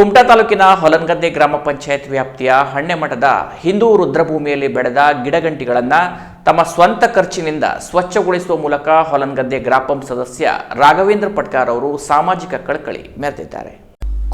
ಕುಮಟಾ ತಾಲೂಕಿನ ಹೊಲನಗದ್ದೆ ಗ್ರಾಮ ಪಂಚಾಯತ್ ವ್ಯಾಪ್ತಿಯ ಹಣ್ಣೆಮಠದ ಹಿಂದೂ ರುದ್ರಭೂಮಿಯಲ್ಲಿ ಬೆಳೆದ ಗಿಡಗಂಟಿಗಳನ್ನು ತಮ್ಮ ಸ್ವಂತ ಖರ್ಚಿನಿಂದ ಸ್ವಚ್ಛಗೊಳಿಸುವ ಮೂಲಕ ಹೊಲನಗದ್ದೆ ಗ್ರಾಪಂ ಸದಸ್ಯ ರಾಘವೇಂದ್ರ ಪಟ್ಕಾರ್ ಅವರು ಸಾಮಾಜಿಕ ಕಳಕಳಿ ಮೆರೆದಿದ್ದಾರೆ.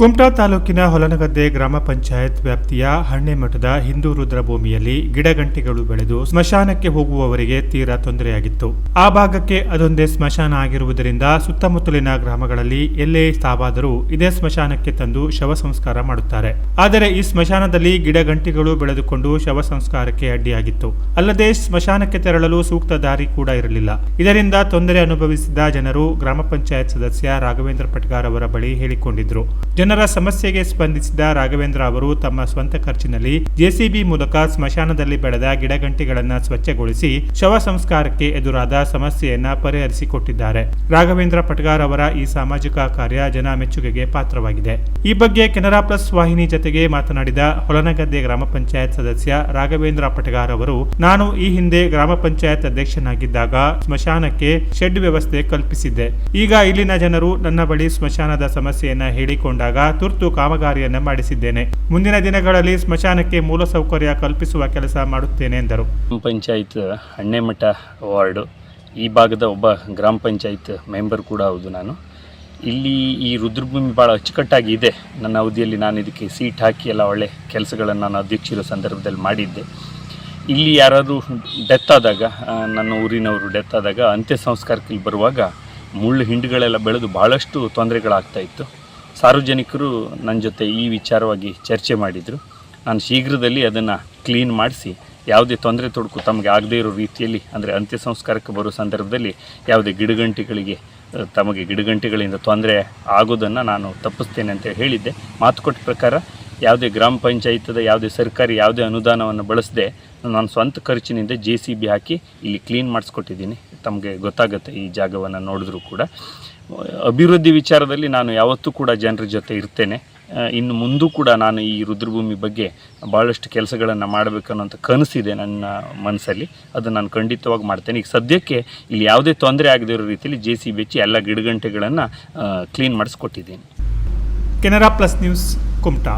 ಕುಮಟಾ ತಾಲೂಕಿನ ಹೊಲನಗದ್ದೆ ಗ್ರಾಮ ಪಂಚಾಯತ್ ವ್ಯಾಪ್ತಿಯ ಹಣ್ಣೆಮಠದ ಹಿಂದೂ ರುದ್ರಭೂಮಿಯಲ್ಲಿ ಗಿಡಗಂಟಿಗಳು ಬೆಳೆದು ಸ್ಮಶಾನಕ್ಕೆ ಹೋಗುವವರಿಗೆ ತೀರಾ ತೊಂದರೆಯಾಗಿತ್ತು. ಆ ಭಾಗಕ್ಕೆ ಅದೊಂದೇ ಸ್ಮಶಾನ ಆಗಿರುವುದರಿಂದ ಸುತ್ತಮುತ್ತಲಿನ ಗ್ರಾಮಗಳಲ್ಲಿ ಎಲ್ಲೇ ಸಾವಾದರೂ ಇದೇ ಸ್ಮಶಾನಕ್ಕೆ ತಂದು ಶವ ಸಂಸ್ಕಾರ ಮಾಡುತ್ತಾರೆ. ಆದರೆ ಈ ಸ್ಮಶಾನದಲ್ಲಿ ಗಿಡಗಂಟಿಗಳು ಬೆಳೆದುಕೊಂಡು ಶವ ಸಂಸ್ಕಾರಕ್ಕೆ ಅಡ್ಡಿಯಾಗಿತ್ತು. ಅಲ್ಲದೆ ಸ್ಮಶಾನಕ್ಕೆ ತೆರಳಲು ಸೂಕ್ತ ದಾರಿ ಕೂಡ ಇರಲಿಲ್ಲ. ಇದರಿಂದ ತೊಂದರೆ ಅನುಭವಿಸಿದ ಜನರು ಗ್ರಾಮ ಪಂಚಾಯತ್ ಸದಸ್ಯ ರಾಘವೇಂದ್ರ ಪಟ್ಗಾರ್ ಅವರ ಬಳಿ ಹೇಳಿಕೊಂಡಿದ್ರು. ಜನರ ಸಮಸ್ಯೆಗೆ ಸ್ಪಂದಿಸಿದ ರಾಘವೇಂದ್ರ ಅವರು ತಮ್ಮ ಸ್ವಂತ ಖರ್ಚಿನಲ್ಲಿ ಜೆಸಿಬಿ ಮೂಲಕ ಸ್ಮಶಾನದಲ್ಲಿ ಬೆಳೆದ ಗಿಡಗಂಟಿಗಳನ್ನು ಸ್ವಚ್ಛಗೊಳಿಸಿ ಶವ ಸಂಸ್ಕಾರಕ್ಕೆ ಎದುರಾದ ಸಮಸ್ಯೆಯನ್ನ ಪರಿಹರಿಸಿಕೊಟ್ಟಿದ್ದಾರೆ. ರಾಘವೇಂದ್ರ ಪಟ್ಗಾರ್ ಅವರ ಈ ಸಾಮಾಜಿಕ ಕಾರ್ಯ ಜನ ಮೆಚ್ಚುಗೆಗೆ ಪಾತ್ರವಾಗಿದೆ. ಈ ಬಗ್ಗೆ ಕೆನರಾ ಪ್ಲಸ್ ವಾಹಿನಿ ಜತೆಗೆ ಮಾತನಾಡಿದ ಹೊಲನಗದ್ದೆ ಗ್ರಾಮ ಪಂಚಾಯತ್ ಸದಸ್ಯ ರಾಘವೇಂದ್ರ ಪಟಗಾರ್ ಅವರು, ನಾನು ಈ ಹಿಂದೆ ಗ್ರಾಮ ಪಂಚಾಯತ್ ಅಧ್ಯಕ್ಷನಾಗಿದ್ದಾಗ ಸ್ಮಶಾನಕ್ಕೆ ಶೆಡ್ ವ್ಯವಸ್ಥೆ ಕಲ್ಪಿಸಿದ್ದೆ. ಈಗ ಇಲ್ಲಿನ ಜನರು ನನ್ನ ಬಳಿ ಸ್ಮಶಾನದ ಸಮಸ್ಯೆಯನ್ನ ಹೇಳಿಕೊಂಡಾಗ ತುರ್ತು ಕಾಮಗಾರಿಯನ್ನು ಮಾಡಿಸಿದ್ದೇನೆ. ಮುಂದಿನ ದಿನಗಳಲ್ಲಿ ಸ್ಮಶಾನಕ್ಕೆ ಮೂಲಸೌಕರ್ಯ ಕಲ್ಪಿಸುವ ಕೆಲಸ ಮಾಡುತ್ತೇನೆ ಎಂದರು. ಪಂಚಾಯತ್ ಹಣ್ಣೆಮಠ ವಾರ್ಡು, ಈ ಭಾಗದ ಒಬ್ಬ ಗ್ರಾಮ ಪಂಚಾಯತ್ ಮೆಂಬರ್ ಕೂಡ ಹೌದು ನಾನು. ಇಲ್ಲಿ ಈ ರುದ್ರಭೂಮಿ ಭಾಳ ಅಚ್ಚುಕಟ್ಟಾಗಿ ಇದೆ. ನನ್ನ ಅವಧಿಯಲ್ಲಿ ನಾನು ಇದಕ್ಕೆ ಸೀಟ್ ಹಾಕಿ ಎಲ್ಲ ಒಳ್ಳೆ ಕೆಲಸಗಳನ್ನು ನಾನು ಅಧ್ಯಕ್ಷರ ಸಂದರ್ಭದಲ್ಲಿ ಮಾಡಿದ್ದೆ. ಇಲ್ಲಿ ಯಾರಾದರೂ ಡೆತ್ ಆದಾಗ ನನ್ನ ಊರಿನವರು ಡೆತ್ ಆದಾಗ ಅಂತ್ಯ ಸಂಸ್ಕಾರಕ್ಕೆ ಬರುವಾಗ ಮುಳ್ಳು ಹಿಂಡುಗಳೆಲ್ಲ ಬೆಳೆದು ಭಾಳಷ್ಟು ತೊಂದರೆಗಳಾಗ್ತಾ ಇತ್ತು. ಸಾರ್ವಜನಿಕರು ನನ್ನ ಜೊತೆ ಈ ವಿಚಾರವಾಗಿ ಚರ್ಚೆ ಮಾಡಿದರು. ನಾನು ಶೀಘ್ರದಲ್ಲಿ ಅದನ್ನು ಕ್ಲೀನ್ ಮಾಡಿಸಿ, ಯಾವುದೇ ತೊಂದರೆ ತೊಡಕು ತಮಗೆ ಆಗದೇ ಇರೋ ರೀತಿಯಲ್ಲಿ, ಅಂದರೆ ಅಂತ್ಯ ಸಂಸ್ಕಾರಕ್ಕೆ ಬರೋ ಸಂದರ್ಭದಲ್ಲಿ ಯಾವುದೇ ಗಿಡಗಂಟಿಗಳಿಗೆ ತಮಗೆ ಗಿಡಗಂಟಿಗಳಿಂದ ತೊಂದರೆ ಆಗೋದನ್ನು ನಾನು ತಪ್ಪಿಸ್ತೇನೆ ಅಂತ ಹೇಳಿದ್ದೆ. ಮಾತುಕೊಟ್ಟ ಪ್ರಕಾರ ಯಾವುದೇ ಗ್ರಾಮ ಪಂಚಾಯತದ ಯಾವುದೇ ಸರ್ಕಾರಿ ಯಾವುದೇ ಅನುದಾನವನ್ನು ಬಳಸದೆ ನಾನು ಸ್ವಂತ ಖರ್ಚಿನಿಂದ ಜೆ ಸಿ ಬಿ ಹಾಕಿ ಇಲ್ಲಿ ಕ್ಲೀನ್ ಮಾಡಿಸ್ಕೊಟ್ಟಿದ್ದೀನಿ. ತಮಗೆ ಗೊತ್ತಾಗುತ್ತೆ ಈ ಜಾಗವನ್ನು ನೋಡಿದ್ರೂ ಕೂಡ. ಅಭಿವೃದ್ಧಿ ವಿಚಾರದಲ್ಲಿ ನಾನು ಯಾವತ್ತೂ ಕೂಡ ಜನರ ಜೊತೆ ಇರ್ತೇನೆ. ಇನ್ನು ಮುಂದೂ ಕೂಡ ನಾನು ಈ ರುದ್ರಭೂಮಿ ಬಗ್ಗೆ ಭಾಳಷ್ಟು ಕೆಲಸಗಳನ್ನು ಮಾಡಬೇಕನ್ನೋಂಥ ಕನಸಿದೆ ನನ್ನ ಮನಸ್ಸಲ್ಲಿ. ಅದು ನಾನು ಖಂಡಿತವಾಗಿ ಮಾಡ್ತೇನೆ. ಈಗ ಸದ್ಯಕ್ಕೆ ಇಲ್ಲಿ ಯಾವುದೇ ತೊಂದರೆ ಆಗದಿರೋ ರೀತಿಯಲ್ಲಿ ಜೆ ಸಿ ಬಿಚ್ಚಿ ಎಲ್ಲ ಗಿಡಗಂಟೆಗಳನ್ನು clean ಮಾಡಿಸ್ಕೊಟ್ಟಿದ್ದೀನಿ. Canara plus news Kumta.